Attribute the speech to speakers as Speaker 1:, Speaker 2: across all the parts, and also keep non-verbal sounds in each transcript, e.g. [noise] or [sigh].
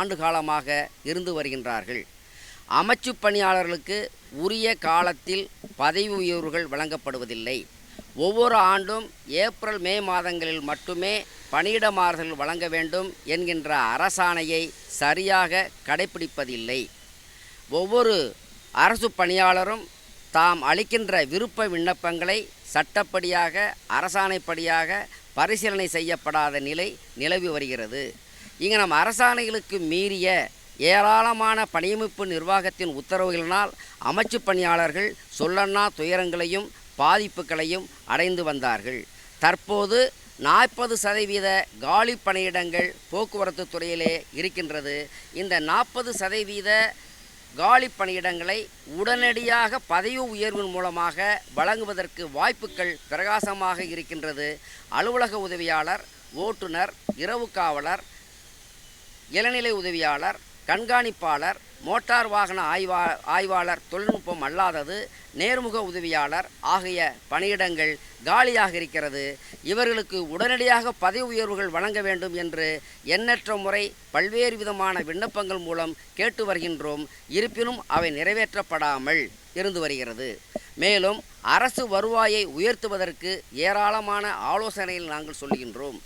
Speaker 1: ஆண்டு காலமாக இருந்து வருகின்றார்கள். அமைச்சு பணியாளர்களுக்கு உரிய காலத்தில் பதவி உயர்வுகள் வழங்கப்படுவதில்லை. ஒவ்வொரு ஆண்டும் ஏப்ரல் மே மாதங்களில் மட்டுமே பணியிட மாறுதல் வழங்க வேண்டும் என்கின்ற அரசாணையை சரியாக கடைபிடிப்பதில்லை ஒவ்வொரு அரசு பணியாளரும் தாம் அளிக்கின்ற விருப்ப விண்ணப்பங்களை சட்டப்படியாக அரசாணைப்படியாக பரிசீலனை செய்யப்படாத நிலை நிலவி வருகிறது. இங்கே நம் அரசாணைகளுக்கு மீறிய ஏராளமான பணியமைப்பு நிர்வாகத்தின் உத்தரவுகளினால் அமைச்சு பணியாளர்கள் சொல்லண்ணா துயரங்களையும் பாதிப்புகளையும் அடைந்து வந்தார்கள். தற்போது நாற்பது சதவீத காலி பணியிடங்கள் போக்குவரத்து துறையிலே இருக்கின்றது. இந்த நாற்பது சதவீத காலி பணியிடங்களை உடனடியாக பதவி உயர்வின் மூலமாக வழங்குவதற்கு வாய்ப்புகள் பிரகாசமாக இருக்கின்றது. அலுவலக உதவியாளர் ஓட்டுநர் இரவு காவலர் இளநிலை உதவியாளர் கண்காணிப்பாளர் மோட்டார் வாகன ஆய்வா ஆய்வாளர் தொழில்நுட்பம் அல்லாதது நேர்முக உதவியாளர் ஆகிய பணியிடங்கள் காலியாக இருக்கிறது. இவர்களுக்கு உடனடியாக பதவி உயர்வுகள் வழங்க வேண்டும் என்று எண்ணற்ற முறை பல்வேறு விதமான விண்ணப்பங்கள் மூலம் கேட்டு வருகின்றோம். இருப்பினும் அவை நிறைவேற்றப்படாமல் இருந்து வருகிறது. மேலும் அரசு வருவாயை உயர்த்துவதற்கு ஏராளமான ஆலோசனையில் நாங்கள் சொல்கின்றோம்.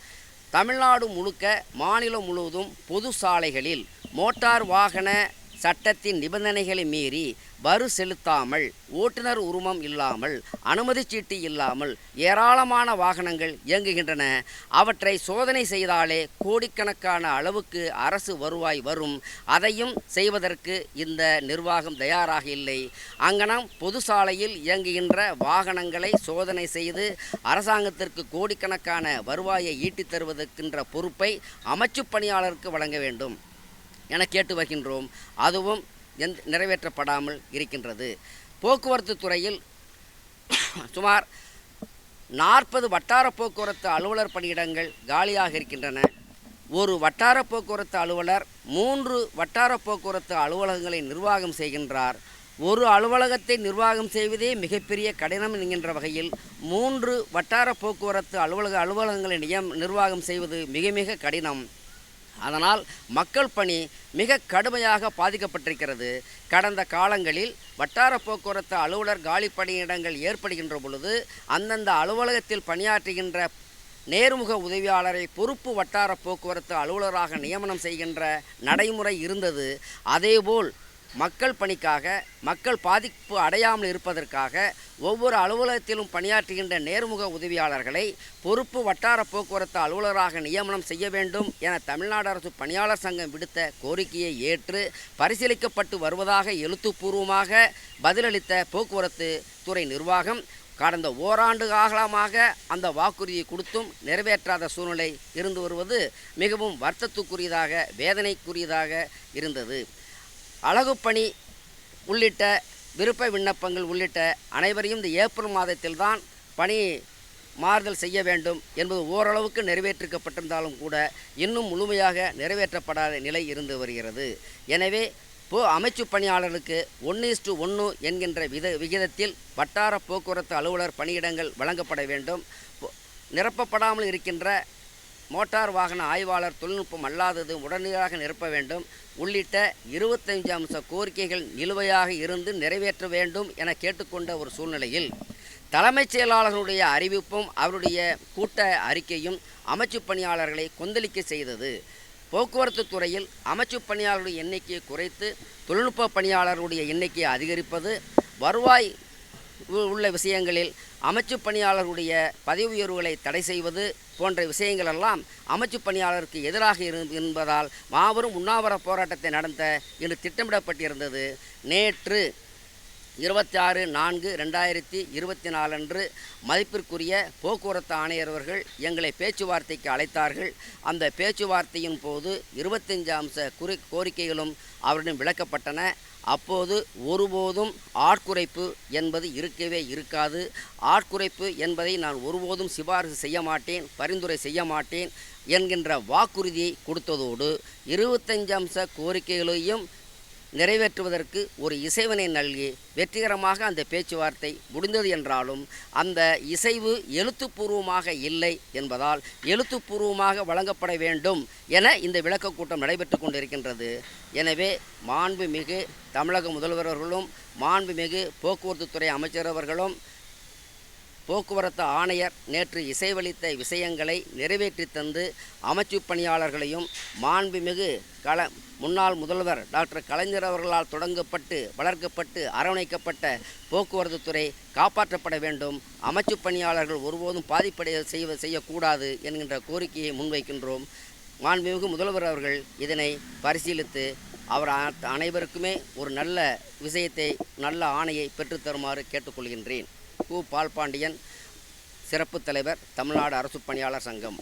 Speaker 1: தமிழ்நாடு முழுக்க மாநிலம் முழுவதும் பொது சாலைகளில் மோட்டார் வாகன சட்டத்தின் நிபந்தனைகளை மீறி வரு செலுத்தாமல் ஓட்டுநர் உரிமம் இல்லாமல் அனுமதி சீட்டு இல்லாமல் ஏராளமான வாகனங்கள் இயங்குகின்றன. அவற்றை சோதனை செய்தாலே கோடிக்கணக்கான அளவுக்கு அரசு வருவாய் வரும். அதையும் செய்வதற்கு இந்த நிர்வாகம் தயாராக இல்லை. அங்கனம் பொது சாலையில் இயங்குகின்ற வாகனங்களை சோதனை செய்து அரசாங்கத்திற்கு கோடிக்கணக்கான வருவாயை ஈட்டித் தருவதற்கின்ற பொறுப்பை அமைச்சு பணியாளருக்கு வழங்க வேண்டும். என கேட்டு வருகின்றோம். அதுவும் எந் நிறைவேற்றப்படாமல் இருக்கின்றது. போக்குவரத்து துறையில் [coughs] சுமார் நாற்பது வட்டார போக்குவரத்து அலுவலர் பணியிடங்கள் காலியாக இருக்கின்றன. ஒரு வட்டார போக்குவரத்து அலுவலர் மூன்று வட்டார போக்குவரத்து அலுவலகங்களை நிர்வாகம் செய்கின்றார். ஒரு அலுவலகத்தை நிர்வாகம் செய்வதே மிகப்பெரிய கடினம் என்கின்ற வகையில் மூன்று வட்டார போக்குவரத்து அலுவலக அலுவலகங்களை நியம் நிர்வாகம் செய்வது மிக மிக கடினம். அதனால் மக்கள் பணி மிக கடுமையாக பாதிக்கப்பட்டிருக்கிறது. கடந்த காலங்களில் வட்டார போக்குவரத்து அலுவலர் காலி பணியிடங்கள் ஏற்படுகின்ற பொழுது அந்தந்த அலுவலகத்தில் பணியாற்றுகின்ற நேர்முக உதவியாளரை பொறுப்பு வட்டார போக்குவரத்து அலுவலராக நியமனம் செய்கின்ற நடைமுறை இருந்தது. அதேபோல் மக்கள் பணிக்காக மக்கள் பாதிப்பு அடையாமல் இருப்பதற்காக ஒவ்வொரு அலுவலகத்திலும் பணியாற்றுகின்ற நேர்முக உதவியாளர்களை பொறுப்பு வட்டார போக்குவரத்து அலுவலராக நியமனம் செய்ய வேண்டும் என தமிழ்நாடு அரசு பணியாளர் சங்கம் விடுத்த கோரிக்கையை ஏற்று பரிசீலிக்கப்பட்டு வருவதாக எழுத்துப்பூர்வமாக பதிலளித்த போக்குவரத்து துறை நிர்வாகம் கடந்த ஓராண்டு காலமாக அந்த வாக்குறுதியை கொடுத்தும் நிறைவேற்றாத சூழ்நிலை இருந்து வருவது மிகவும் வருத்தத்துக்குரியதாக வேதனைக்குரியதாக இருந்தது. அழகுப்பணி உள்ளிட்ட விருப்ப விண்ணப்பங்கள் உள்ளிட்ட அனைவரையும் இந்த ஏப்ரல் மாதத்தில்தான் பணி மாறுதல் செய்ய வேண்டும் என்பது ஓரளவுக்கு நிறைவேற்றிக்கப்பட்டிருந்தாலும் கூட இன்னும் முழுமையாக நிறைவேற்றப்படாத நிலை இருந்து வருகிறது. எனவே போ அமைச்சு பணியாளர்களுக்கு ஒன்று இஸ்டு ஒன்று என்கின்ற வித விகிதத்தில் வட்டார போக்குவரத்து அலுவலர் பணியிடங்கள் வழங்கப்பட வேண்டும். நிரப்பப்படாமல் இருக்கின்ற மோட்டார் வாகன ஆய்வாளர் தொழில்நுட்பம் அல்லாதது உடனடியாக நிரப்ப வேண்டும். உள்ளிட்ட இருபத்தஞ்சு அம்ச கோரிக்கைகள் நிலுவையாக இருந்து நிறைவேற்ற வேண்டும் என கேட்டுக்கொண்ட ஒரு சூழ்நிலையில் தலைமைச் செயலாளர்களுடைய அறிவிப்பும் அவருடைய கூட்ட அறிக்கையும் அமைச்சு பணியாளர்களை கொந்தளிக்க செய்தது. போக்குவரத்து துறையில் அமைச்சு பணியாளர்களுடைய எண்ணிக்கையை குறைத்து தொழில்நுட்ப பணியாளர்களுடைய எண்ணிக்கையை அதிகரிப்பது வருவாய் உ- உள்ள விஷயங்களில் அமைச்சு பணியாளர்களுடைய பதவி உயர்வுகளை தடை செய்வது போன்ற விஷயங்களெல்லாம் அமைச்சு பணியாளருக்கு எதிராக என்பதால் மாபெரும் உண்ணாவிர போராட்டத்தை நடத்த இன்று திட்டமிடப்பட்டிருந்தது. நேற்று இருபத்தி ஆறு நான்கு ரெண்டாயிரத்தி இருபத்தி நாலன்று மதிப்பிற்குரிய போக்குவரத்து ஆணையர் அவர்கள் எங்களை பேச்சுவார்த்தைக்கு அழைத்தார்கள். அந்த பேச்சுவார்த்தையின் போது இருபத்தஞ்சு அம்ச குறி கோரிக்கைகளும் அவரிடம் விளக்கப்பட்டன. அப்போது ஒருபோதும் ஆட்குறைப்பு என்பது இருக்கவே இருக்காது. ஆட்குறைப்பு என்பதை நான் ஒருபோதும் சிபாரிசு செய்ய மாட்டேன் பரிந்துரை செய்ய மாட்டேன் என்கின்ற வாக்குறுதியை கொடுத்ததோடு இருபத்தஞ்சு அம்ச கோரிக்கைகளையும் நிறைவேற்றுவதற்கு ஒரு இசைவினை நல்கி வெற்றிகரமாக அந்த பேச்சுவார்த்தை முடிந்தது என்றாலும் அந்த இசைவு எழுத்துப்பூர்வமாக இல்லை என்பதால் எழுத்துப்பூர்வமாக வழங்கப்பட வேண்டும் என இந்த விளக்கக் கூட்டம் நடைபெற்று கொண்டிருக்கின்றது. எனவே மாண்புமிகு தமிழக முதல்வர்களும் மாண்புமிகு போக்குவரத்துத்துறை துறை அமைச்சரவர்களும் போக்குவரத்து ஆணையர் நேற்று இசைவளித்த விஷயங்களை நிறைவேற்றி தந்து அமைச்சு பணியாளர்களையும் மாண்புமிகு கல முன்னாள் முதல்வர் டாக்டர் கலைஞர் அவர்களால் தொடங்கப்பட்டு வளர்க்கப்பட்டு அரவணைக்கப்பட்ட போக்குவரத்து துறை காப்பாற்றப்பட வேண்டும். அமைச்சு பணியாளர்கள் ஒருபோதும் பாதிப்படைய செய்வ செய்யக்கூடாது என்கின்ற கோரிக்கையை முன்வைக்கின்றோம். மாண்புமிகு முதல்வர் அவர்கள் இதனை பரிசீலித்து அவர் அனைவருக்குமே ஒரு நல்ல விஷயத்தை நல்ல ஆணையை பெற்றுத்தருமாறு கேட்டுக்கொள்கின்றேன். கு பால்பாண்டியன் சிறப்பு தலைவர் தமிழ்நாடு அரசு பணியாளர் சங்கம்.